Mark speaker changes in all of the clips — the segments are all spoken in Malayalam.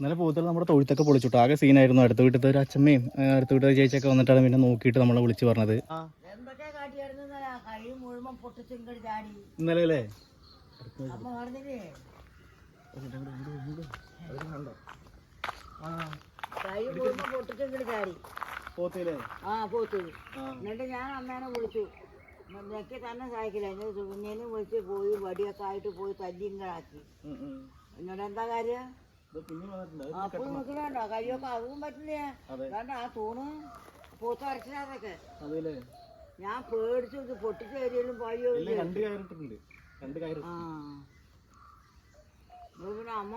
Speaker 1: ഇന്നലെ പോത്തിൽ നമ്മുടെ തൊഴുത്തൊക്കെ പൊളിച്ചിട്ടു. ആകെ സീനായിരുന്നു അടുത്ത വീട്ടിലത്തെ ഒരു അച്ഛമ്മയും അടുത്ത വീട്ടിലെ ചേച്ചിയൊക്കെ വന്നിട്ടാണ് പിന്നെ നോക്കിയിട്ട് നമ്മളെ വിളിച്ചു പറഞ്ഞത്.
Speaker 2: ഇന്നലെ?
Speaker 1: അല്ലേ?
Speaker 2: എന്നിട്ട് ഞാൻ അമ്മേനെ വിളിച്ചു. നെക്കി തന്നെ സഹായിക്കില്ല. എന്നെ സുകുഞ്ഞേനെ വിളിച്ച് പോയി വടിയൊക്കെ ആയിട്ട് പോയി തല്ലിങ്ങളാക്കി എന്നോട് എന്താ കാര്യം? അപ്പോൾ വേണ്ട കയ്യൊക്കെ അതും പറ്റില്ല?
Speaker 1: അതെ.
Speaker 2: കാരണം ആ തൂണ് പോത്ത് അരച്ചതൊക്കെ
Speaker 1: അതല്ലേ
Speaker 2: ഞാൻ പേടിച്ചു ഇത് പൊട്ടിച്ച് കയറിയാലും പായോ
Speaker 1: ഇല്ല രണ്ട് കയറിട്ടുണ്ട്. രണ്ട് കയറി.
Speaker 2: ആ. അപ്പൊ പിന്നെ അമ്മ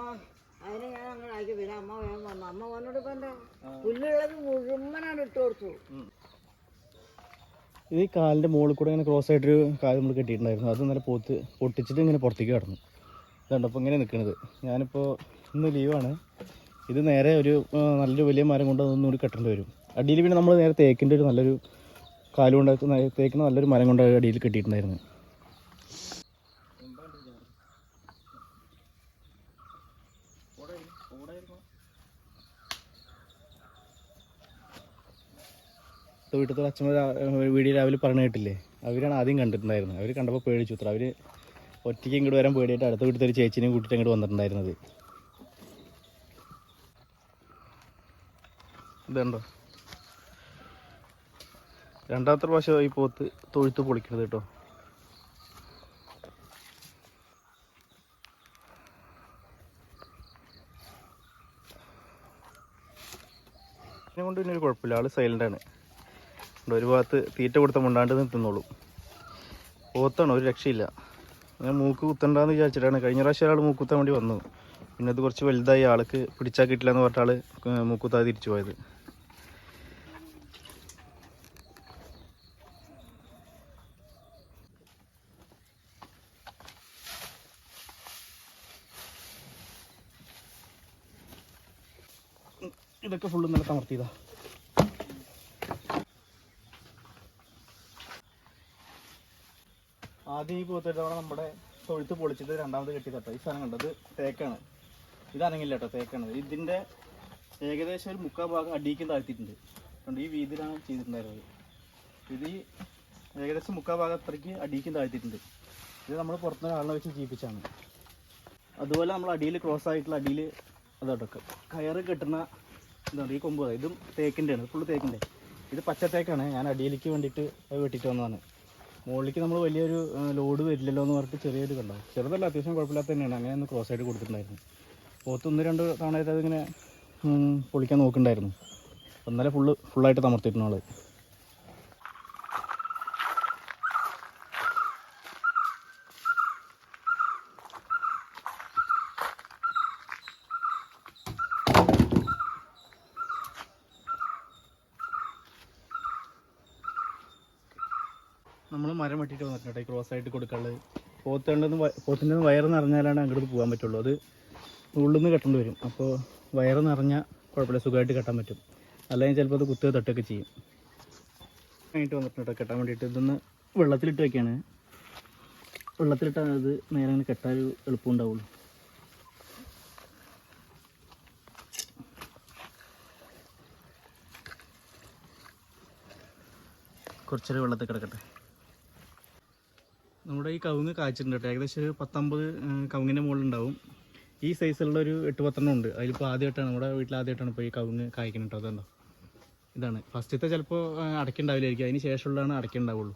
Speaker 2: അതിനെ ഞാൻ അങ്ങനെ ആക്കി പിന്നെ അമ്മ വേഗം വന്നു. അമ്മ വന്നിട്ട് ഇപ്പൊ എന്താ? പുല്ലുള്ളത് മുഴുവനാണ് ഇട്ട് കൊടുത്തു.
Speaker 1: ഇത് ഈ കാലിന്റെ മുകളിൽ കൂടെ ഇങ്ങനെ ക്രോസ് ആയിട്ടൊരു കാൽ നമ്മൾ കെട്ടിയിട്ടുണ്ടായിരുന്നു. അത് ഇന്നലെ പോത്ത് പൊട്ടിച്ചിട്ട് ഇങ്ങനെ പുറത്തേക്ക് കടന്നു. ഇതുണ്ടപ്പോൾ ഇങ്ങനെ നിൽക്കുന്നത് ഞാനിപ്പോൾ ഇന്ന് ലീവാണ്. ഇത് നേരെ ഒരു നല്ലൊരു വലിയ മരം കൊണ്ട് അതൊന്നും കൂടി കെട്ടേണ്ടി വരും. അടിയിൽ പിന്നെ നമ്മൾ നേരെ തേക്കിന്റെ ഒരു നല്ലൊരു കാലുകൊണ്ട് തേക്കിന് നല്ലൊരു മരം കൊണ്ട് അടിയിൽ കെട്ടിയിട്ടുണ്ടായിരുന്നു. വീട്ടിലത്തെ അച്ഛൻ വീഡിയോ രാവിലെ പറഞ്ഞു കേട്ടില്ലേ? അവരാണ് ആദ്യം കണ്ടിട്ടുണ്ടായിരുന്നത്. അവർ കണ്ടപ്പോൾ പേടിച്ചു. അത്ര അവർ ഒറ്റയ്ക്ക് ഇങ്ങോട്ട് വരാൻ പേടിയായിട്ട് അടുത്ത വീട്ടിലത്തെ ഒരു ചേച്ചിനെയും കൂട്ടിയിട്ട് ഇങ്ങോട്ട് വന്നിട്ടുണ്ടായിരുന്നത്. ഇതുണ്ടോ. രണ്ടാമത്തെ പ്രാവശ്യം ഈ പോത്ത് തൊഴുത്ത് പൊളിക്കണത് കേട്ടോ. ഇതിനെ കൊണ്ട് പിന്നെ ഒരു കുഴപ്പമില്ല. ആൾ സൈലന്റാണ് ഒരു ഭാഗത്ത് തീറ്റ കൊടുത്ത മുണ്ടാണ്ട് നിന്ന് തിന്നോളും പോത്താണ് ഒരു രക്ഷയില്ല. ഞാൻ മൂക്ക് കുത്തണ്ടെന്ന് വിചാരിച്ചിട്ടാണ്. കഴിഞ്ഞ പ്രാവശ്യം ഒരാൾ മൂക്ക് കുത്താൻ വേണ്ടി വന്നു. പിന്നെ അത് കുറച്ച് വലുതായി ആൾക്ക് പിടിച്ചാൽ കിട്ടില്ല എന്ന് പറഞ്ഞിട്ട് ആൾ മൂക്ക് കുത്താതെ തിരിച്ചു പോയത്. ഇതൊക്കെ ഫുള്ള് നല്ല തമർത്തിയതാ. ആദ്യം ഈ പോത്തിട്ടവണ നമ്മുടെ തൊഴുത്ത് പൊളിച്ചിട്ട് രണ്ടാമത് കെട്ടി തട്ടോ ഈ സാധനം കണ്ടത് തേക്കാണ്. ഇത് അനങ്ങില്ല കേട്ടോ തേക്കാണ്. ഇതിന്റെ ഏകദേശം ഒരു മുക്കാൽ ഭാഗം അടിയിക്കും താഴ്ത്തിയിട്ടുണ്ട്. കണ്ടോ ഈ വീതിയിലാണ് ചെയ്തിട്ടുണ്ടായിരുന്നത്. ഇത് ഈ ഏകദേശം മുക്കാൽ ഭാഗം അത്രയ്ക്ക് അടിയിക്കും താഴ്ത്തിയിട്ടുണ്ട്. ഇത് നമ്മൾ പുറത്തുനിന്ന് ആളിനെ വെച്ച് ജീവിപ്പിച്ചാണ് അതുപോലെ നമ്മൾ അടിയിൽ ക്രോസ് ആയിട്ടുള്ള അടിയിൽ അതോട്ടൊക്കെ കയറ് കെട്ടുന്ന എന്താണ് ഈ കൊമ്പ് ഇതും. തേക്കിന്റെ ആണ് ഫുള്ള് തേക്കിന്റെ ഇത് പച്ചത്തേക്കാണ്. ഞാൻ അടിയിലേക്ക് വേണ്ടിയിട്ട് വെട്ടിട്ട് വന്നതാണ്. മുകളിലേക്ക് നമ്മൾ വലിയൊരു ലോഡ് വരില്ലല്ലോ എന്ന് പറഞ്ഞിട്ട് ചെറിയൊരു കണ്ടോ ചെറുതല്ല അത്യാവശ്യം കുഴപ്പമില്ലാത്ത തന്നെയാണ്. അങ്ങനെ ഒന്ന് ക്രോസ് ആയിട്ട് കൊടുത്തിട്ടുണ്ടായിരുന്നു. പോത്ത് ഒന്ന് രണ്ട് തവണയായിട്ട് അതിങ്ങനെ പൊളിക്കാൻ നോക്കുന്നുണ്ടായിരുന്നു ഇന്നലെ ഫുള്ള് ഫുള്ളായിട്ട് തമർത്തിട്ടുണ്ട് ആൾ നമ്മൾ മരം വെട്ടിയിട്ട് വന്നിട്ടുണ്ട് ക്രോസ് ആയിട്ട് കൊടുക്കാനുള്ളത്. പോത്തേണ്ടത് പോത്തിന്റെ വയറ് നിറഞ്ഞാലാണ് അങ്ങോട്ട് പോകാൻ പറ്റുള്ളൂ. അത് ഉള്ളിൽ നിന്ന് കെട്ടേണ്ടി വരും. അപ്പോൾ വയറ് നിറഞ്ഞാൽ കുഴപ്പമില്ല. സുഖമായിട്ട് കെട്ടാൻ പറ്റും. അല്ലെങ്കിൽ ചിലപ്പോൾ അത് കുത്തുക തട്ടൊക്കെ ചെയ്യും. കഴിഞ്ഞിട്ട് വന്നിട്ടുണ്ട് കേട്ടോ. കെട്ടാൻ വേണ്ടിയിട്ട് ഇതൊന്ന് വെള്ളത്തിലിട്ട് വയ്ക്കുകയാണ് വെള്ളത്തിലിട്ടാൽ അത് നേരെ അങ്ങനെ കെട്ടാൻ എളുപ്പം ഉണ്ടാവുള്ളൂ. കുറച്ചൊരു വെള്ളത്തിൽ കിടക്കട്ടെ. നമ്മുടെ ഈ കവുങ്ങ് കാച്ചിട്ടുണ്ട് കേട്ടോ. ഏകദേശം ഒരു പത്തൊമ്പത് കവുങ്ങിന്റെ മുകളിലുണ്ടാവും. ഈ സൈസിലുള്ള ഒരു എട്ട് പത്തെണ്ണം ഉണ്ട്. അതിലിപ്പോൾ ആദ്യമായിട്ടാണ് നമ്മുടെ വീട്ടിൽ ആദ്യമായിട്ടാണ് ഇപ്പോൾ ഈ കവുങ്ങ് കായ്ക്കുന്നത് കേട്ടോ. അതുണ്ടോ ഇതാണ്. ഫസ്റ്റത്തെ ചിലപ്പോൾ അടയ്ക്കുണ്ടാവില്ലായിരിക്കും. അതിന് ശേഷമുള്ളതാണ് അടയ്ക്കുണ്ടാവുള്ളൂ.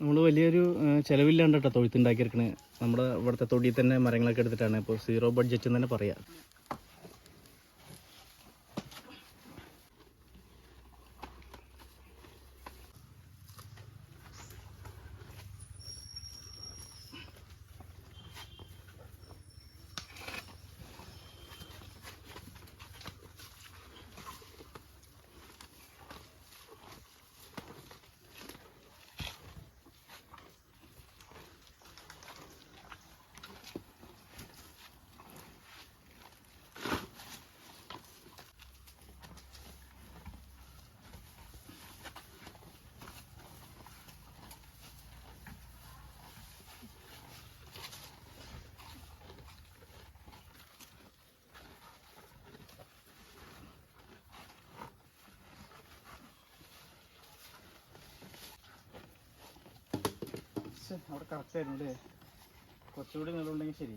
Speaker 1: നമ്മൾ വലിയൊരു ചിലവില്ലാണ്ട് കേട്ടോ തൊഴുത്തുണ്ടാക്കിയെടുക്കണേ നമ്മുടെ ഇവിടുത്തെ തൊടിയിൽ തന്നെ മരങ്ങളൊക്കെ എടുത്തിട്ടാണ്. ഇപ്പോൾ സീറോ ബഡ്ജറ്റ് എന്ന് തന്നെ പറയാം. അവിടെ കറക്റ്റ് ആയിരുന്നു അല്ലേ? കുറച്ചുകൂടി നിലവുണ്ടെങ്കിൽ ശരി.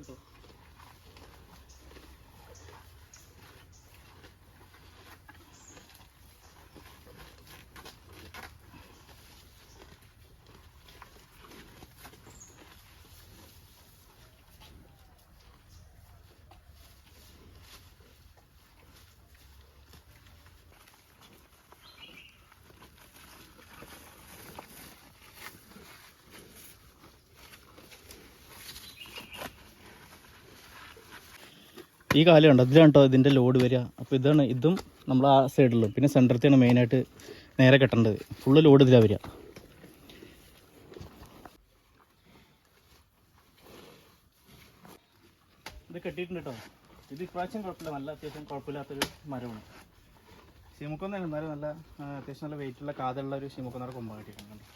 Speaker 1: কিন্তু ഈ കാലം ഉണ്ട് അതിലാണ് കേട്ടോ ഇതിന്റെ ലോഡ് വരിക. അപ്പോൾ ഇതാണ് ഇതും നമ്മൾ ആ സൈഡിലുള്ളൂ പിന്നെ സെന്ററത്തെയാണ് മെയിനായിട്ട് നേരെ കെട്ടേണ്ടത്. ഫുള്ള് ലോഡ് ഇതിലാണ് വരിക. ഇത് കെട്ടിയിട്ടുണ്ട് കേട്ടോ ഇത് ഇപ്രാവശ്യം കുഴപ്പമില്ല. നല്ല അത്യാവശ്യം കുഴപ്പമില്ലാത്തൊരു മരമാണ്. ശിമുക്കൊന്നാണ് എന്നാലും നല്ല അത്യാവശ്യം നല്ല വെയിറ്റുള്ള കാതുള്ള ഒരു ശിമുക്കൊന്നറ കൊമ്പ് കെട്ടിയിട്ടുണ്ട്.